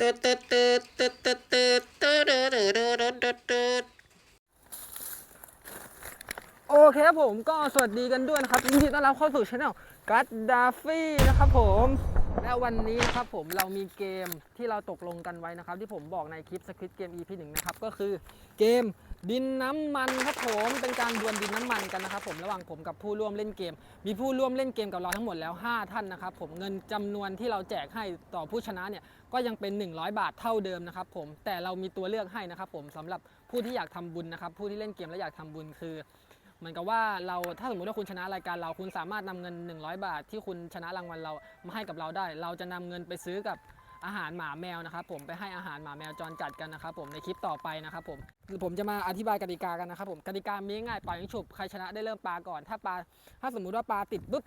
ตืดตืดตืดตืดตืดตืดตืดตืดตืดตืดตืดโอเคครับผมก็สวัสดีกันด้วยนะครับยินดีต้อนรับเข้าสู่ช anel กัดดาฟี่นะครับผมและวันนี้นะครับผมเรามีเกมที่เราตกลงกันไว้นะครับ ที่ผมบอกในคลิปสคริปต์เกม EP หนึ่งนะครับ ก็คือเกม ดินน้ำมันครับผมเป็นการดวลดินน้ำมันกันนะครับผมระหว่างผมกับผู้ร่วมเล่นเกม มีผู้ร่วมเล่นเกมกับเราทั้งหมดแล้ว 5 ท่านนะครับผมเงินจำนวนที่เราแจกให้ต่อผู้ชนะเนี่ยก็ยังเป็น 100 บาทเท่าเดิมนะครับผมแต่เรามีตัวเลือกให้นะครับผมสำหรับผู้ที่อยากทำบุญนะครับผู้ที่เล่นเกมและอยากทำบุญคือ เหมือนกับว่าเราถ้าสมมติว่าคุณชนะรายการเราคุณสามารถนำเงิน 100 บาทที่คุณชนะรางวัลเรามาให้กับเราได้ เราจะนำเงินไปซื้อกับ อาหารหมาแมวนะครับผมไปให้อาหารหมาแมวจรจัดกันนะครับผมในคลิปต่อไปนะครับผมผมจะมาอธิบายกติกากันนะครับผมกติกามีง่ายปล่อยยิงฉุบใครชนะได้เริ่มปลาก่อน ถ้าปลาถ้าสมมุติว่าปลาติดปุ๊บ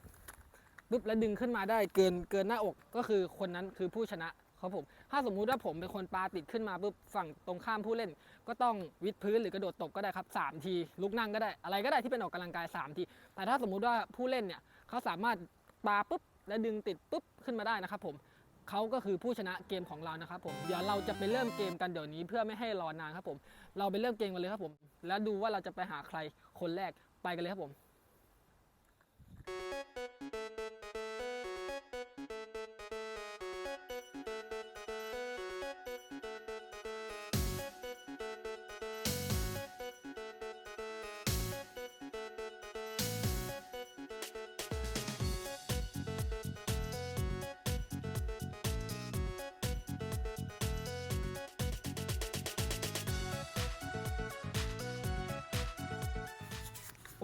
ปุ๊บแล้วดึงขึ้นมาได้เกินเกินหน้าอกก็คือคนนั้นคือผู้ชนะครับผมถ้าสมมุติว่าผมเป็นคนปลาติดขึ้นมาปุ๊บฝั่งตรงข้ามผู้เล่น ก็ต้องวิดพื้นหรือกระโดดตบก็ได้ครับสามทีลุกนั่งก็ได้ อะไรก็ได้ที่เป็นออกกำลังกาย 3 ที แต่ถ้าสมมุติว่าผู้เล่นเนี่ยเขาสามารถปาปุ๊บและดึงติดปุ๊บขึ้นมาได้นะครับผม เขาก็คือผู้ชนะเกมของเรานะครับผมเดี๋ยวเราจะไปเริ่มเกมกันเดี๋ยวนี้เพื่อไม่ให้รอนานครับผม เราไปเริ่มเกมกันเลยครับผม แล้วดูว่าเราจะไปหาใครคนแรกไปกันเลยครับผม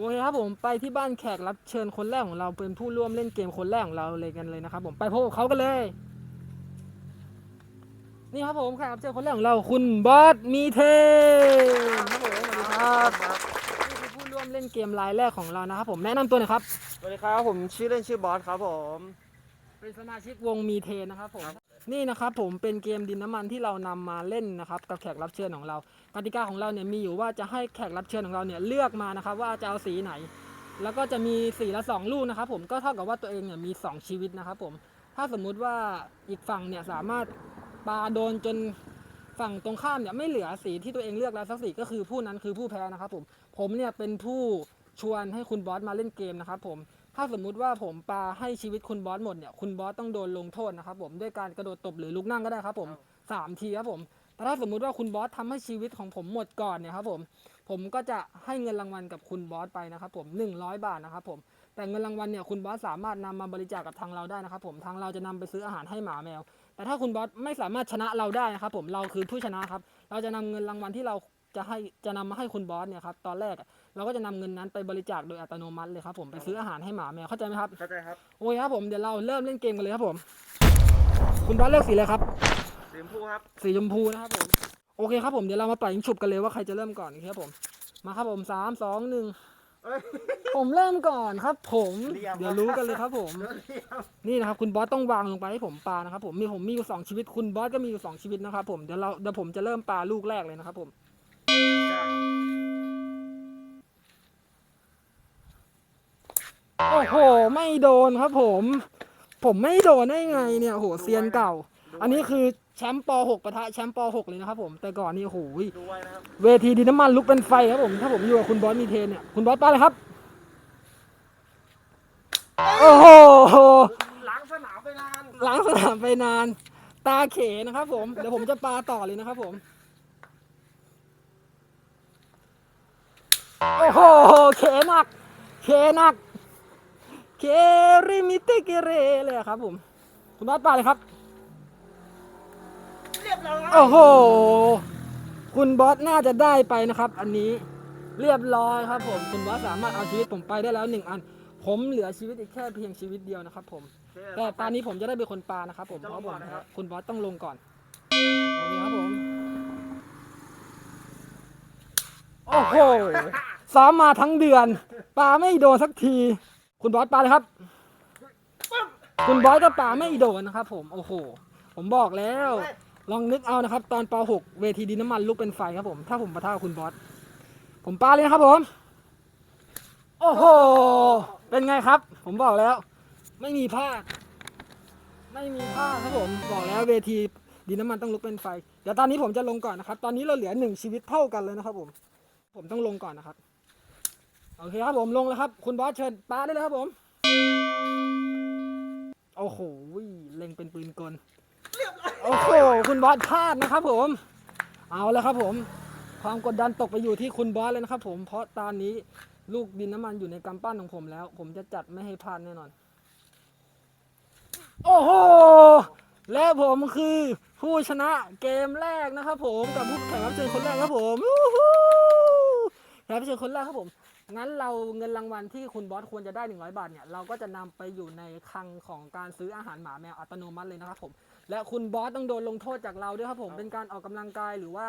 เคครับผมไปที่บ้านแขกรับเชิญคนแรกของเราเป็นผู้ร่วมเล่นเกมคนแรกของเราเลยกันเลยนะครับ ผมไปพบกับเขากันเลย นี่ครับผมแขกรับเชิญคนแรกของเราคุณบอสมีเทนครับผมสวัสดีครับนี่คือผู้ร่วมเล่นเกมรายแรกของเรานะครับผมแนะนำตัวหน่อยครับ สวัสดีครับผมชื่อเล่นชื่อบอสครับผม เป็นสมาชิกวงมีเทนนะครับผม นี่นะครับผมเป็นเกมดินน้ำมันที่เรานำมาเล่นนะครับกับแขกรับเชิญของเรากติกาของเราเนี่ยมีอยู่ว่าจะให้แขกรับเชิญของเราเนี่ยเลือกมานะครับว่าจะเอาสีไหน แล้วก็จะมีสีละสองลูกนะครับผมก็เท่ากับว่าตัวเองเนี่ยมีสองชีวิตนะครับผมถ้าสมมุติว่าอีกฝั่งเนี่ยสามารถปาโดนจนฝั่งตรงข้ามเนี่ยไม่เหลือสีที่ตัวเองเลือกแล้วสักสีก็คือผู้นั้นคือผู้แพ้นะครับผมผมเนี่ยเป็นผู้ชวนให้คุณบอสมาเล่นเกมนะครับผม ถ้าสมมุติว่าผมปาให้ชีวิตคุณบอสหมดเนี่ยคุณบอสต้องโดนลงโทษนะครับผมด้วยการกระโดดตบหรือลุกนั่งก็ได้ครับผมสามทีครับผมแต่ถ้าสมมุติว่าคุณบอสทำให้ชีวิตของผมหมดก่อนเนี่ยครับผมผมก็จะให้เงินรางวัลกับคุณบอสไปนะครับผม 100 บาทนะครับผมแต่เงินรางวัลเนี่ยคุณบอสสามารถนำมาบริจาคกับทางเราได้นะครับผมทางเราจะนำไปซื้ออาหารให้หมาแมว แต่ถ้าคุณบอสไม่สามารถชนะเราได้นะครับผมเราคือผู้ชนะครับ เราจะนำเงินรางวัลที่เราจะให้จะนำมาให้คุณบอสเนี่ยครับตอนแรกอะ เราก็จะนำเงินนั้นไปบริจาคโดยอัตโนมัติเลยครับผมไปซื้ออาหารให้หมาแมวเข้าใจไหมครับเข้าใจครับโอเคครับผมเดี๋ยวเราเริ่มเล่นเกมกันเลยครับผม คุณบอสเลือกสีอะไรครับสีชมพูครับสีชมพูนะครับผมโอเคครับผมเดี๋ยวเรามาปล่อยยิงฉุบกันเลยว่าใครจะเริ่มก่อนโอเคครับผมมาครับผมสามสองหนึ่งเอ้ยผมเริ่มก่อนครับ ผมเรียบเดี๋ยวรู้กันเลยครับ ผมเรียบนี่นะครับ คุณบอสต้องวางลงไปให้ผมปานะครับ ผมมีผมมีอยู่สองชีวิต คุณบอสก็มีอยู่สองชีวิตนะครับ ผมเดี๋ยวเราเดี๋ยวผมจะเริ่มปาลูกแรกเลยนะครับ ผม โอ้โห ไม่โดนครับผม ผมไม่โดนได้ไงเนี่ยโหเซียนเก่า อันนี้คือแชมป์ป .6 ปะทะแชมป์ป .6 เลยนะครับผม แต่ก่อนนี่โอ้โหดูไว้นะครับเวทีดินน้ำมันลุกเป็นไฟครับผม ถ้าผมอยู่กับคุณบอสมีเทนเนี่ย คุณบอสปาเลยครับ โอ้โหหลังสนามไปนานหลังสนามไปนาน ตาเขนะครับผม เดี๋ยวผมจะปาต่อเลยนะครับผม โอ้โห เขหนักเคหนัก เคริมิเตเกเรเลยอะครับผม คุณบอสปาเลยครับ เรียบร้อยโอ้โห คุณบอสน่าจะได้ไปนะครับ อันนี้เรียบร้อยครับ ผม คุณบอสสามารถเอาชีวิตผมไปได้แล้วหนึ่งอัน ผมเหลือชีวิตอีกแค่เพียงชีวิตเดียวนะครับผม แต่ตอนนี้ผมจะได้เป็นคนปลานะครับ ผมเพจะลราะงผก่มอนนะครับคุณบอสต้องลงก่อนโอเคครับผม โอ้โหซ้อมมาทั้งเดือน ปลาไม่โดนสักที คุณบอสปลาเลยครับ คุณบอสก็ปลาไม่โดนนะครับผมโอ้โห ผมบอกแล้ว ลองนึกเอานะครับ ตอนป .6 เวทีดินน้ำมันลุกเป็นไฟครับผมถ้าผมปะทะกับคุณบอสผมปาเลยนะครับผม โอ้โห เป็นไงครับ ผมบอกแล้ว ไม่มีพลาด ไม่มีพลาดครับผมบอกแล้วเวทีดินน้ำมันต้องลุกเป็นไฟ เดี๋ยวตอนนี้ผมจะลงก่อนนะครับ ตอนนี้เราเหลือหนึ่งชีวิตเท่ากันเลยนะครับผม ผมต้องลงก่อนนะครับ โอเคครับผมลงแล้วครับ คุณบอสเชิญปาได้เลยครับผม โอ้โหเล็งเป็นปืนกลโอ้โหคุณบอสพลาดนะครับผม เอาแล้วครับผม ความกดดันตกไปอยู่ที่คุณบอสเลยนะครับผมเพราะตอนนี้ลูกดินน้ำมันอยู่ในกำปั้นของผมแล้ว ผมจะจัดไม่ให้พลาดแน่นอน โอ้โห และผมคือผู้ชนะเกมแรกนะครับผมกับผู้แข่งรับเชิญคนแรกครับผมแขกรับเชิญคนแรกครับผม งั้นเราเงินรางวัลที่คุณบอสควรจะได้ 100 บาทเนี่ยเราก็จะนำไปอยู่ในคลังของการซื้ออาหารหมาแมวอัตโนมัติเลยนะครับผม และคุณบอสต้องโดนลงโทษจากเราด้วยครับผม เป็นการออกกำลังกายหรือว่า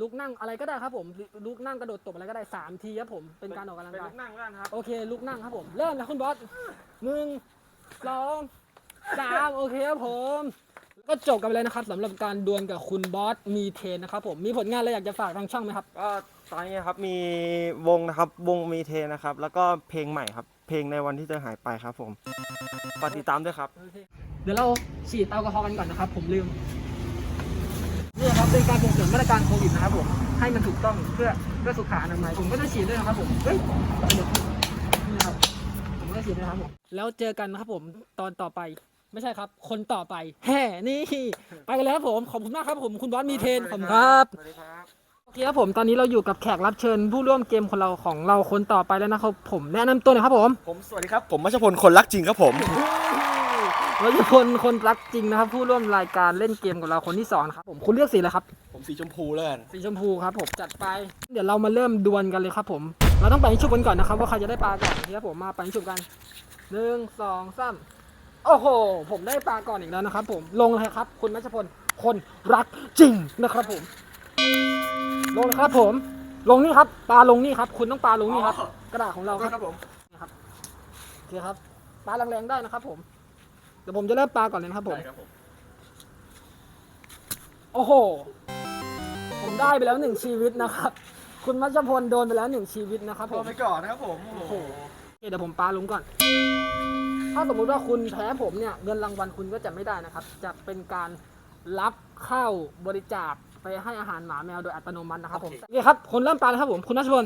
ลุกนั่งอะไรก็ได้ครับผมลุกนั่งกระโดดตบอะไรก็ได้สามทีครับผมเป็นการออกกำลังเป็นกาย ลูกนั่งแล้วกันครับ โอเคลุกนั่งครับผม เริ่มนะคุณบอสหนึ่งสองสามโอเคครับผม ก็จบกันไปเลยนะครับสำหรับการดวลกับคุณบอสมีเทนนะครับผมมีผลงานอะไรอยากจะฝากทางช่องไหมครับ ก็ตอนนี้ครับมีวงนะครับวงมีเทนะครับ แล้วก็เพลงใหม่ครับ เพลงในวันที่เธอหายไปครับผมฝากติดตามด้วยครับ เดี๋ยวเราฉีดแอลกอฮอล์กันก่อนนะครับ ผมลืมนี่ครับเป็นการส่งเสริมมาตรการโควิดนะครับผมให้มันถูกต้องเพื่อเพื่อสุขอนามัยผมก็จะฉีดด้วยนะครับผมเฮ้ยเดี๋ยวนี่ครับผมก็จะฉีดด้วยนะครับผมแล้วเจอกันนะครับผมตอนต่อไป ไม่ใช่ครับ คนต่อไป แห่นี่ ไปกันแล้วครับผม ขอบคุณมากครับผม คุณบอสมีเทนขอบคุณครับสวัสดีครับ โอเคครับผม ตอนนี้เราอยู่กับแขกรับเชิญ ผู้ร่วมเกมของเราของเราคนต่อไปแล้วนะครับผม แนะนำตัวหน่อยครับผม ผมสวัสดีครับ ผมมัชพลคนรักจริงครับผม เราจะคนคนรักจริงนะครับ ผู้ร่วมรายการเล่นเกมกับเราคนที่สองนะครับผม คุณเลือกสีอะไรครับ ผมสีชมพูแล้วกันสีชมพูครับผมจัดไป เดี๋ยวเรามาเริ่มดวลกันเลยครับผม เราต้องไปชุบกันก่อนนะครับว่าใครจะได้ปลาก่อนนะครับผมมาไปชุบกันหนึ่งสองสาม โอ้โห ผมได้ปลาก่อนอีกแล้วนะครับผม ลงเลยครับ คุณมัชพล คนรักจริงนะครับผม ลงเลยครับผม ลงนี่ครับ ปลาลงนี่ครับ คุณต้องปลาลงนี่ครับ กระดาษของเราครับครับผมนะครับโอเคครับ ปลาแรงๆได้นะครับ ผม เดี๋ยวผมจะเริ่มปลาก่อนเลยนะครับผมได้ครับผมโอ้โห ผมได้ไปแล้วหนึ่งชีวิตนะครับ คุณมัชพลโดนไปแล้วหนึ่งชีวิตนะครับผตัวมไปก่อนนะครับผม โอ้โหโอเคเดี๋ยวผมปาลงก่อน ถ้าสมมุติว่าคุณแพ้ผมเนี่ยเงินรางวัลคุณก็จะไม่ได้นะครับ จะเป็นการรับเข้าบริจาคไปให้อาหารหมาแมวโดยอัตโนมัตินะครับผมโอเคครับคนเริ่มปลาเลยครับผมคุณนัชพล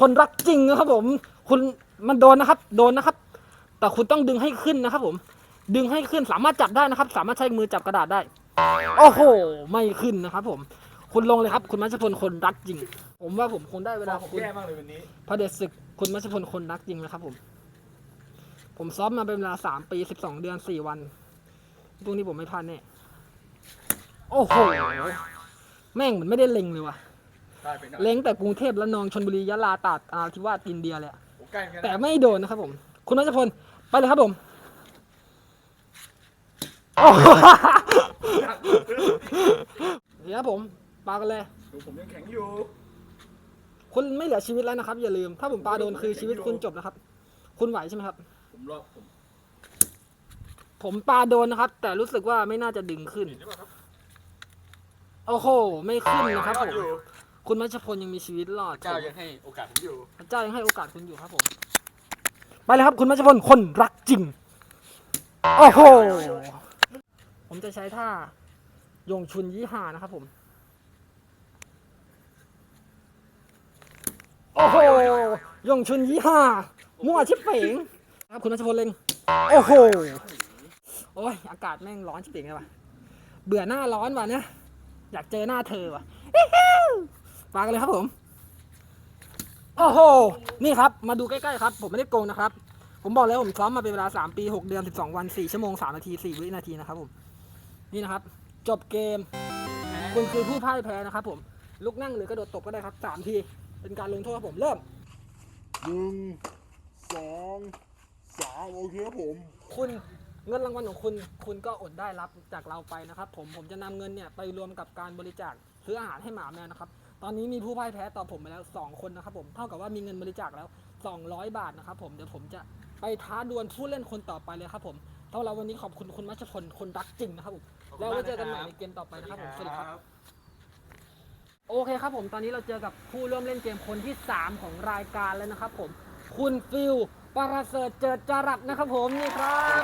คนรักจริงนะครับผม คุณมันโดนนะครับ โดนนะครับ แต่คุณต้องดึงให้ขึ้นนะครับ ผม ดึงให้ขึ้นสามารถจับได้นะครับ สามารถใช้มือจับกระดาษได้ โอ้โห ไม่ขึ้นนะครับผม คุณลงเลยครับ คุณมัชพลคนรักจริง ผมว่าผมคงได้เวลาผมคุณแย่มากเลยวันนี้พระเดชศึกคุณมัชพลคนรักจริงนะครับผม ผมซ้อมมาเป็นเวลาสามปีสิบสองเดือนสี่วันพวกนี้ผมไม่พลาดแน่โอ้โห แม่งเหมือนไม่ได้เล็งเลยว่ะ ได้ไปหน่อยเล็งแต่กรุงเทพและนองชนบุรียะลาตราดอาทิวาสอินเดียเลยอะโอ้ใกล้เหมือนกันแต่นะไม่โดนนะครับผม คุณมัชพล ไปเลยครับผมโอ้โหเดี๋ยวครับผมปากันเลย ดูผมยังแข็งอยู่ คุณไม่เหลือชีวิตแล้วนะครับ อย่าลืม ถ้าผมปาโดนคือชีวิตคุณจบนะครับ คุณไหวใช่ไหมครับ ผมรอผมผมปาโดนนะครับ แต่รู้สึกว่าไม่น่าจะดึงขึ้นหรือเปล่าครับโอ้โห ไม่ขึ้นนะครับผม อยู่คุณมัชพลยังมีชีวิตรอดเจ้ายังให้โอกาสผมอยู่ พระเจ้ายังให้โอกาสคุณอยู่ครับผม ไปเลยครับคุณมัชพลคนรักจริง โอ้โห ผมจะใช้ท่ายงชุนยี่ห้านะครับผม โอ้โหยงชุนยี่ห้ามั่วชิบเป๋ง ครับคุณมัชพลเล็งโอ้โหโอ้ยอากาศแม่งร้อนชิบเป๋งเลยว่ะเบื่อหน้าร้อนว่ะเนี่ยอยากเจอหน้าเธอว่ะอิ๊วปากันเลยครับผมโอ้โหนี่ครับ มาดูใกล้ๆครับ ผมไม่ได้โกงนะครับ ผมบอกแล้วผมซ้อมมาเป็นเวลา 3 ปี 6 เดือน 12 วัน 4 ชั่วโมง 3 นาที 4 วินาทีนะครับผม นี่นะครับ จบเกม คุณคือผู้พ่ายแพ้นะครับผม ลุกนั่งหรือกระโดดตบก็ได้ครับ 3 ที เป็นการลงโทษครับผม เริ่มหนึ่งสอง สามโอเคครับผม คุณเงินรางวัลของคุณคุณก็อดได้รับจากเราไปนะครับ ผมผมจะนำเงินเนี่ยไปรวมกับการบริจาคซื้ออาหารให้หมาแมวนะครับ ตอนนี้มีผู้พ่ายแพ้ต่อผมไปแล้ว 2 คนนะครับผมเท่ากับว่ามีเงินบริจาคแล้ว 200 บาทนะครับผมเดี๋ยวผมจะไปท้าดวลผู้เล่นคนต่อไปเลยครับผมเท่าเราวันนี้ขอบคุณคุณมัชพลคนรักจริงนะครับผมแล้วไว้เจอกันใหม่ในเกมต่อไปนะครับผมสวัสดีครับ โอเคครับผมตอนนี้เราเจอกับผู้ร่วมเล่นเกมคนที่ 3 ของรายการแล้วนะครับผม คุณฟิล ปราเสริฐเจิดจรัสนะครับผมนี่ครับ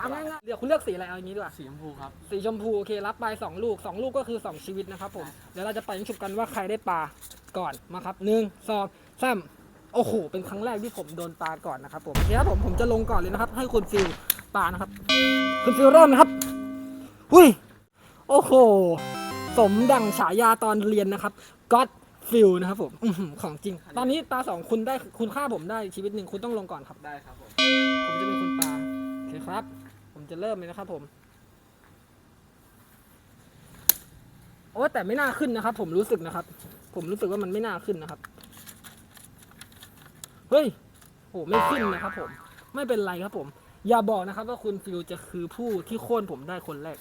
เอาง่ายๆเดี๋ยวคุณเลือกสีอะไรเอาอย่างนี้ดีกว่าสีชมพูครับ สีชมพูโอเครับไปสองลูกสองลูกก็คือสองชีวิตนะครับผมเดี๋ยวเราจะไปยิงฉุบกันว่าใครได้ปลาก่อนมาครับหนึ่งสองสามโอ้โหเป็นครั้งแรกที่ผมโดนปลาก่อนนะครับผมโอเคครับผมผมจะลงก่อนเลยนะครับ ให้คุณฟิลปลานะครับ คุณฟิลเริ่มนะครับหุ้ยโอ้โห สมดังฉายาตอนเรียนนะครับก็อด ฟิลนะครับผมอื้อหือของจริง ตอนนี้ปลาสองคุณได้คุณฆ่าผมได้ชีวิตหนึ่งคุณต้องลงก่อนครับ ได้ครับผม ผมจะเป็นคนปลาโอเคครับ ผมจะเริ่มเลยนะครับผม โอ้แต่ไม่น่าขึ้นนะครับ ผมรู้สึกนะครับ ผมรู้สึกว่ามันไม่น่าขึ้นนะครับ เฮ้ยโอ้ไม่ขึ้นนะครับ ผม ไม่เป็นไรครับผม อย่าบอกนะครับ ว่าคุณฟิลจะคือผู้ที่โค่นผมได้คนแรก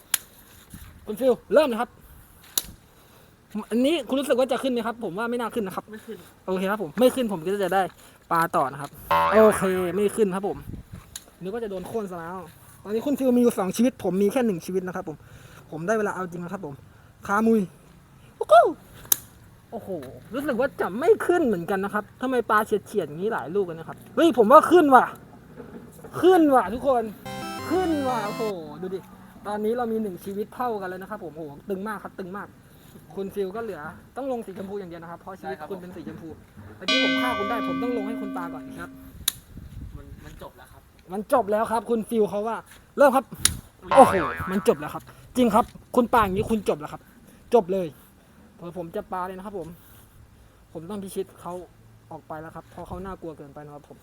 คุณฟิลเริ่มนะครับ อันนี้คุณรู้สึกว่าจะขึ้นไหมครับ ผมว่าไม่น่าขึ้นนะครับ ไม่ขึ้น โอเคครับผม ไม่ขึ้นผมก็จะได้ปลาต่อนะครับ โอเคไม่ขึ้นครับผมนึกว่าจะโดนโค่นซะแล้ว ตอนนี้คุณฟิลมีอยู่สองชีวิต ผมมีแค่หนึ่งชีวิตนะครับ ผม ผมได้เวลาเอาจริงแล้วครับผม คามุย โอ้โหโอ้โห รู้สึกว่าจะไม่ขึ้นเหมือนกันนะครับทำไมปลาเฉียดเฉียดๆอย่างนี้หลายลูกกันนะครับ เฮ้ยผมว่าขึ้นว่ะ ขึ้นว่ะทุกคน ขึ้นว่ะ โอ้โห ดูดิ ตอนนี้เรามีหนึ่งชีวิตเท่ากันแล้วนะครับ ผม โอ้โห ตึงมากครับ ตึงมาก คุณฟิลก็เหลือ ต้องลงสีชมพูอย่างเดียวนะครับ เพราะชีวิตได้ครับคุณเป็นสีชมพูเมื่อกี้ผมฆ่าคุณได้ผมต้องลงให้คุณปลาก่อนครับ มันมันจบแล้วครับ มันจบแล้วครับ คุณฟิลเขาว่า เริ่มครับ โอ้โห มันจบแล้วครับ จริงครับ คุณปาอย่างนี้คุณจบแล้วครับ จบเลยเดี๋ยวผมจะปาเลยนะครับ ผม ผมต้องพิชิตเขาออกไปแล้วครับ เพราะเขาน่ากลัวเกินไปนะครับผม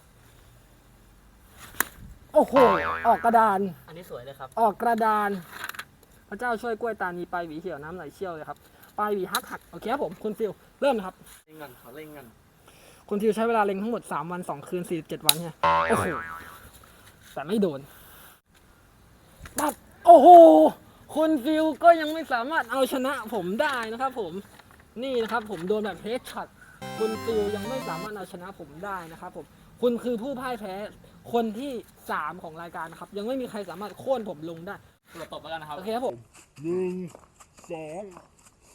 โอ้โห ออกกระดาน อันนี้สวยเลยครับ ออกกระดาน พระเจ้าช่วยกล้วยตานีไปหวีเหี่ยวน้ำไหลเชี่ยวเลยครับ ปลายหวีหักหักโอเคครับผมคุณฟิลเริ่มนะครับเล่นกันเขาเล่นกันคุณฟิวใช้เวลาเล็งทั้งหมด 3 วัน 2 คืน 47 วันเนี่ยโอ้โหแต่ไม่โดนปับโอ้โหคุณฟิวก็ยังไม่สามารถเอาชนะผมได้นะครับผมนี่นะครับผมโดนแบบเฮดช็อตคุณฟิวยังไม่สามารถเอาชนะผมได้นะครับผมคุณคือผู้พ่ายแพ้คนที่ 3 ของรายการนะครับ ยังไม่มีใครสามารถโค่นผมลงได้ตัวตบแล้วกันนะครับ โอเคครับผมหนึ่งสอง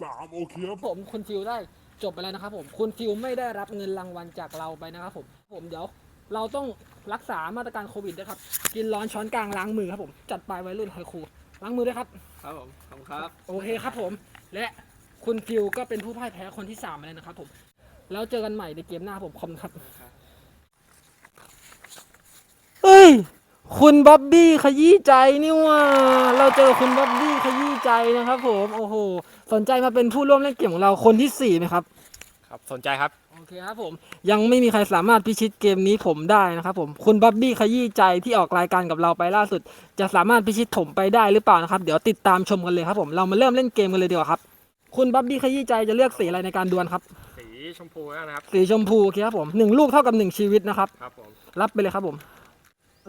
สามโอเคครับผมคุณฟิวได้จบไปแล้วนะครับผมคุณฟิวไม่ได้รับเงินรางวัลจากเราไปนะครับผมผมเดี๋ยวเราต้องรักษามาตรการโควิดด้วยครับ กินร้อนช้อนกลางล้างมือครับผม จัดไปวัยรุ่นไฮคูล้างมือด้วยครับ ครับผมขอบคุณครับ โอเคครับผม และคุณฟิวก็เป็นผู้พ่ายแพ้คนที่สามไปแล้วนะครับผม แล้วเจอกันใหม่ในเกมหน้าผมคอมครับ เฮ้ย คุณบ๊อบบี้ขยี้ใจนี่ว่า เราเจอคุณบ๊อบบี้ขยี้ใจนะครับ ผมโอ้โหสนใจมาเป็นผู้ร่วมเล่นเกมของเราคนที่สี่ไหมครับครับสนใจครับ โอเคครับผมยังไม่มีใครสามารถพิชิตเกมนี้ผมได้นะครับผมคุณบ๊อบบี้ขยี้ใจที่ออกรายการกับเราไปล่าสุด จะสามารถพิชิตผมไปได้หรือเปล่านะครับ เดี๋ยวติดตามชมกันเลยครับผมเรามาเริ่มเล่นเกมกันเลยดีกว่าครับ คุณบ๊อบบี้ขยี้ใจจะเลือกสีอะไรในการดวลครับ สีชมพูนะครับ สีชมพูโอเคครับผมหนึ่งลูกเท่ากับหนึ่งชีวิตนะครับ ครับผมรับไปเลยครับผม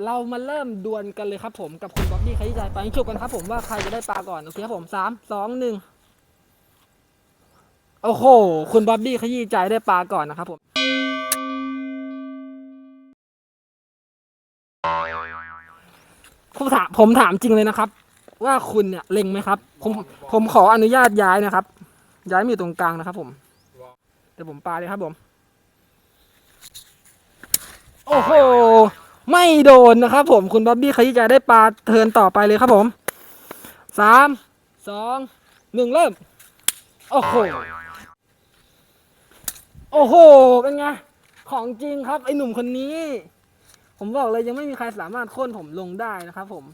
เรามาเริ่มดวลกันเลยครับผมกับคุณบ๊อบบี้ขยี้ใจไปชุบกันครับผมว่าใครจะได้ปลาก่อนโอเคครับผมสามสองหนึ่งโอ้โห คุณบ๊อบบี้ขยี้ใจได้ปลาก่อนนะครับผม ผมถามผมถามจริงเลยนะครับ ว่าคุณเนี่ยเล็งไหมครับ ผมผมขออนุญาตย้ายนะครับ ย้ายมาอยู่ตรงกลางนะครับ ผมเดี๋ยวผมปลาเลยครับผม โอ้โห ไม่โดนนะครับผมคุณบ๊อบบี้ขยี้ใจได้ปลาเทินต่อไปเลยครับผมสามสองหนึ่งเริ่ม โอ้โห โอ้โห เป็นไง ของจริงครับ ไอหนุ่มคนนี้ ผมบอกเลยยังไม่มีใครสามารถโค่นผมลงได้นะครับผม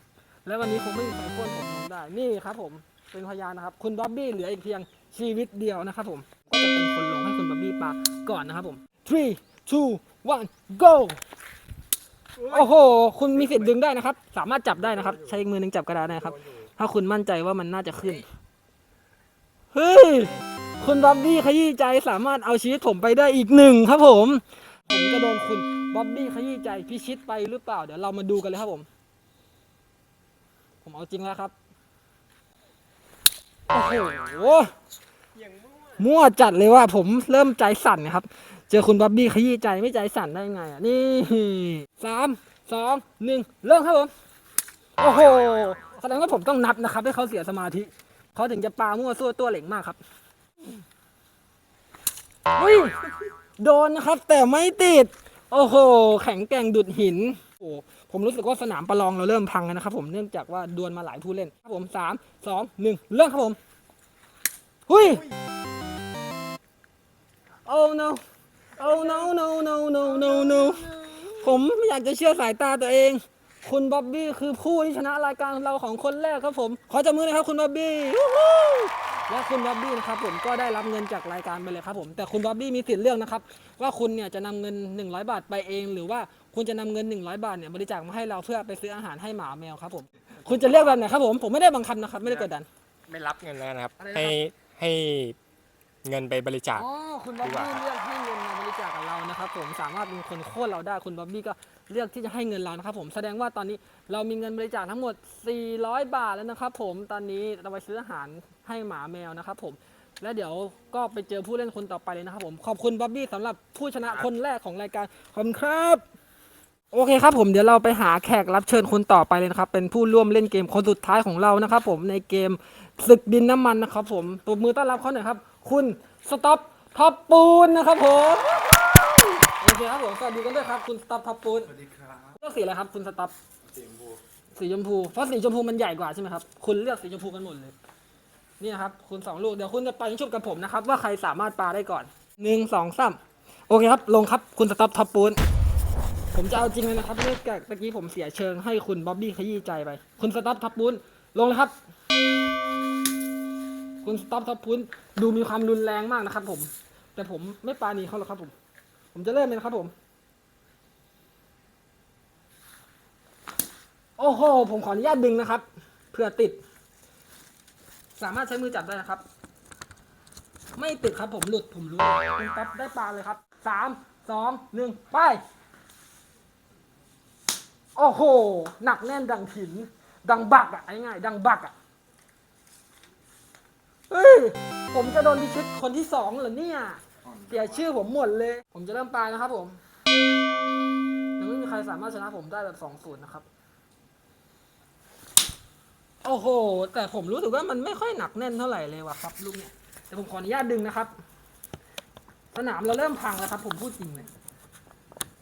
และวันนี้คงไม่มีใครโค่นผมลงได้ นี่ครับผม เป็นพยานนะครับ คุณบ๊อบบี้เหลืออีกเพียงชีวิตเดียวนะครับผม ก็จะเป็นคนลงให้คุณบ๊อบบี้ปาก่อนนะครับผม three two one go โอ้โห คุณมีสิทธิ์ดึงได้นะครับ สามารถจับได้นะครับ ใช้มือหนึ่งจับกระดาษได้นะครับ ถ้าคุณมั่นใจว่ามันน่าจะขึ้น เฮ้ย คุณบ๊อบบี้ขยี้ใจสามารถเอาชีวิตผมไปได้อีกหนึ่งครับผม ผมจะโดนคุณบ๊อบบี้ขยี้ใจพิชิตไปหรือเปล่า เดี๋ยวเรามาดูกันเลยครับผม ผมเอาจริงแล้วครับ โอ้โห มั่วจัดเลยว่าผมเริ่มใจสั่นนะครับ เจอคุณบ๊อบบี้ขยี้ใจไม่ใจสั่นได้ไงอะนี่สามสองหนึ่งเริ่มครับผมโอ้โหแสดงว่าผมต้องนับนะครับ ให้เขาเสียสมาธิเขาถึงจะปามั่วซั่วตัวเหล่งมากครับอุ้ยโดนนะครับ แต่ไม่ติด โอ้โห แข็งแกร่งดุดหินโอ้ผมรู้สึกว่าสนามประลองเราเริ่มพังแล้วนะครับ ผมเนื่องจากว่าดวลมาหลายผู้เล่นครับผมสามสองหนึ่งเริ่มครับผมหุย oh no oh no no no no no no ผมไม่อยากจะเชื่อสายตาตัวเอง คุณบ๊อบบี้คือผู้ที่ชนะรายการเราของคนแรกครับผม ขอจับมือหนะครับคุณบ๊อบบี้วู้ฮู้และคุณบ๊อบบี้นะครับผมก็ได้รับเงินจากรายการไปเลยครับผมแต่คุณบ๊อบบี้มีสิทธิ์เลือกนะครับว่าคุณเนี่ยจะนำเงิน 100 บาทไปเอง หรือว่าคุณจะนำเงิน 100 บาทเนี่ยบริจาคมาให้เราเพื่อไปซื้ออาหารให้หมาแมวครับผม คุณจะเลือกแบบไหนครับผมผมไม่ได้บังคับนะครับ ไม่ได้กดดัน ไม่รับเงินแล้วนะครับอะไรนะครับให้ให้ เงินไปบริจาค อ๋อคุณบ๊อบบี้เลือกให้เงินมาบริจาคกับเรานะครับผมสามารถเป็นคนโค่นเราได้คุณบ๊อบบี้ก็เลือกที่จะให้เงินเรานะครับผมแสดงว่าตอนนี้เรามีเงินบริจาคทั้งหมด 400 บาทแล้วนะครับผมตอนนี้เราไปซื้ออาหารให้หมาแมวนะครับผมและเดี๋ยวก็ไปเจอผู้เล่นคนต่อไปเลยนะครับผมขอบคุณบ๊อบบี้สำหรับผู้ชนะคนแรกของรายการขอบคุณครับ โอเคครับผมเดี๋ยวเราไปหาแขกรับเชิญคนต่อไปเลยนะครับเป็นผู้ร่วมเล่นเกมคนสุดท้ายของเรานะครับผมในเกมศึกดินน้ำมันนะครับผมปรบมือต้อนรับเขาหน่อยครับ คุณสต็อปท็อปปูนนะครับผมโอเคครับผมสวัสดีกันด้วยครับคุณสต็อปท็อปปูนสวัสดีครับเลือกสีอะไรครับคุณสต็อปสีชมพูสีชมพูเพราะสีชมพูมันใหญ่กว่าใช่ไหมครับคุณเลือกสีชมพูกันหมดเลยนี่นะครับคุณสองลูกเดี๋ยวคุณจะไปชุบกับผมนะครับว่าใครสามารถปาได้ก่อนหนึ่งสองสามโอเคครับลงครับคุณสต็อปท็อปปูนผมจะเอาจริงเลยนะครับเนื่องจากตะกี้ผมเสียเชิงให้คุณบ๊อบบี้ขยี้ใจไป คุณสต็อปทับปุ้นลงเลยครับ คุณสต็อปทับปุ้นดูมีความรุนแรงมากนะครับ ผม แต่ผมไม่ปาณีเขาหรอกครับผม ผมจะเริ่มเลยนะครับผม โอ้โห ผมขออนุญาตดึงนะครับเผื่อติด สามารถใช้มือจับได้นะครับ ไม่ติดครับผมหลุดผมรู้คุณต๊อปได้ปลาเลยครับสามสองหนึ่งไป โอ้โห หนักแน่นดังหิน ดังบักอะง่ายๆดังบักอะ เฮ้ยผมจะโดนพิชิตคนที่สองเหรอเนี่ยเสียชื่อผมหมดเลย ผมจะเริ่มปลายนะครับผมยังไม่มีใครสามารถชนะผมได้แบบสองศูนย์นะครับ โอ้โห แต่ผมรู้สึกว่ามันไม่ค่อยหนักแน่นเท่าไหร่เลยว่ะครับลูกเนี่ยแต่ผมขออนุญาตดึงนะครับ สนามเราเริ่มพังแล้วครับ ผมพูดจริงเลย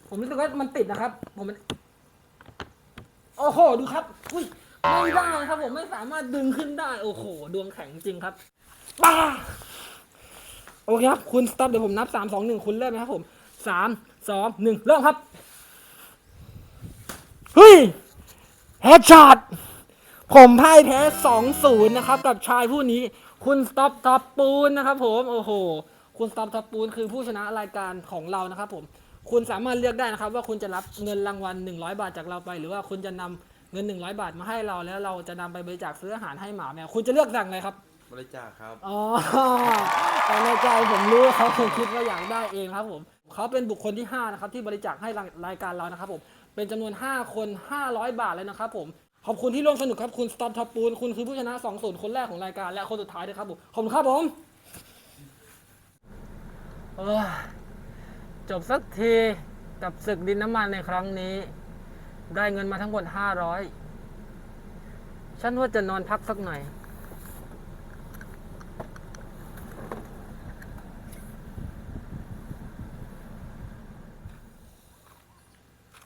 ผมรู้สึกว่ามันติดนะครับ ผมมันโอ้โห ดูครับ อุ้ย ไม่ได้ครับผมไม่สามารถดึงขึ้นได้ โอ้โห ดวงแข็งจริงครับป้าโอเคครับ คุณสต็อปเดี๋ยวผมนับสามสองหนึ่งคุณเริ่มนะครับผมสามสองหนึ่งเริ่มครับ เฮ้ยแฮชช็อตผมพ่ายแพ้สองศูนย์นะครับ กับชายผู้นี้ คุณสต็อปท็อปปูนนะครับผมโอ้โห คุณสต็อปท็อปปูนคือผู้ชนะรายการของเรานะครับผม คุณสามารถเลือกได้นะครับ ว่าคุณจะรับเงินรางวัล 100 บาทจากเราไป หรือว่าคุณจะนำ เงิน 100 บาทมาให้เราแล้วเราจะนำไปบริจาคซื้ออาหารให้หมาแมวคุณจะเลือกสั่งอะไรครับ บริจาคครับ อ๋อแต่ในใจผมรู้ว่าเขาคงคิดว่าอยากได้เองครับผม เขาเป็นบุคคลที่ 5 นะครับ ที่บริจาคให้รายการเรานะครับผม เป็นจำนวน 5 คน 500 บาทเลยนะครับผม ขอบคุณที่ร่วมสนุกครับ คุณสตอมท็อปปูน คุณคือผู้ชนะ2 0คนแรกของรายการ และคนสุดท้ายด้วยครับผม ขอบคุณครับผมเอ้ยจบสักทีกับศึกดินน้ำมันในครั้งนี้ ได้เงินมาทั้งหมด500ฉันว่าจะนอนพักสักหน่อย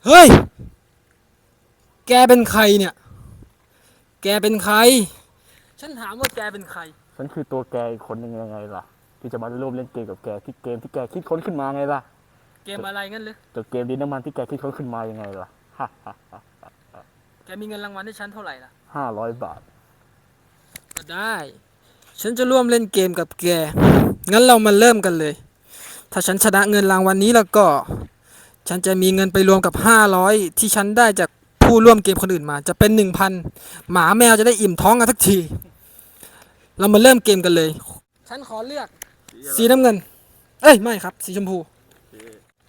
เฮ้ย แกเป็นใครเนี่ย แกเป็นใคร ฉันถามว่าแกเป็นใคร ฉันคือตัวแกอีกคนหนึ่งยังไงล่ะ ที่จะมาร่วมเล่นเกมกับแกที่เกมที่แกคิดค้นขึ้นมาไงล่ะ เกมอะไรงั้นหรือตัวเกมดินน้ำมันที่แกคิดค้นขึ้นมายังไงล่ะ แกมีเงินรางวัลให้ฉันเท่าไหร่ล่ะ ห้าร้อยบาท ก็ได้ ฉันจะร่วมเล่นเกมกับแก งั้นเรามาเริ่มกันเลย ถ้าฉันชนะเงินรางวัลนนี้แล้วก็ ฉันจะมีเงินไปรวมกับ 500 ที่ฉันได้จากผู้ร่วมเกมคนอื่นมา จะเป็น 1,000 หมาแมวจะได้อิ่มท้องกันสักที เรามาเริ่มเกมกันเลย ฉันขอเลือก สีน้ำเงิน เอ้ย ไม่ครับ สีชมพู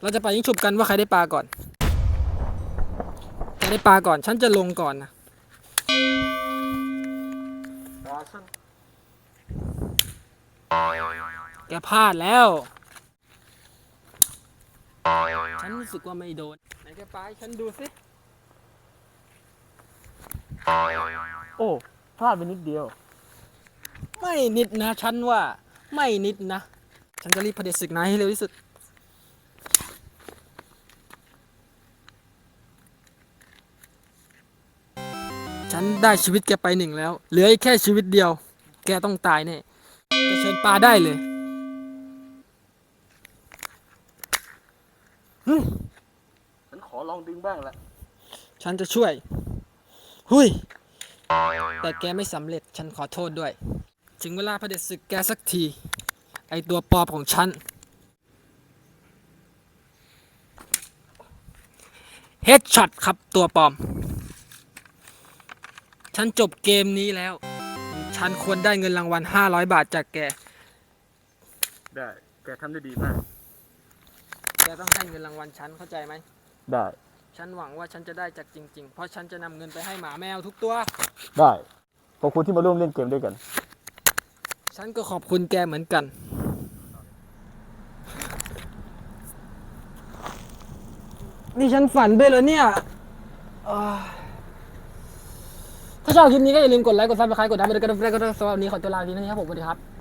เราจะไปยิงฉุบกันว่าใครได้ปลาก่อน ใครได้ปลาก่อน ฉันจะลงก่อนนะแกพลาดแล้ว ฉันรู้สึกว่าไม่โดน ไหนแกปลาให้ฉันดูสิ โอ้พลาดไปนิดเดียว ไม่นิดนะ ฉันว่า ไม่นิดนะ ฉันจะรีบเผด็จศึกนายให้เร็วที่สุด ฉันได้ชีวิตแกไปหนึ่งแล้ว เหลืออีกแค่ชีวิตเดียว แกต้องตายแน่แกเชิญปลาได้เลยฉันขอลองดึงบ้างละฉันจะช่วย หุยแต่แกไม่สำเร็จ ฉันขอโทษด้วย ถึงเวลาเผด็จศึกแกสักที ไอตัวปลอมของฉัน เฮดช็อตครับตัวปลอม ฉันจบเกมนี้แล้ว ฉันควรได้เงินรางวัล500บาทจากแก ได้ แกทำได้ดีมาก แกต้องให้เงินรางวัลฉันเข้าใจไหม ได้ ฉันหวังว่าฉันจะได้จากจริง ๆ เพราะฉันจะนำเงินไปให้หมาแมวทุกตัว ได้ ขอบคุณที่มาร่วมเล่นเกมด้วยกัน ฉันก็ขอบคุณแกเหมือนกัน นี่ฉันฝันด้วยเหรอเนี่ยอ่า ถ้าชอบคลิปนี้ก็อย่าลืมกดไลค์ กดซับสไครต์กดดับเบิลกระดิ่งกระดิ่งสำหรับวันนี้ขอตัวลาไปทีนี้นะครับผมสวัสดีครับ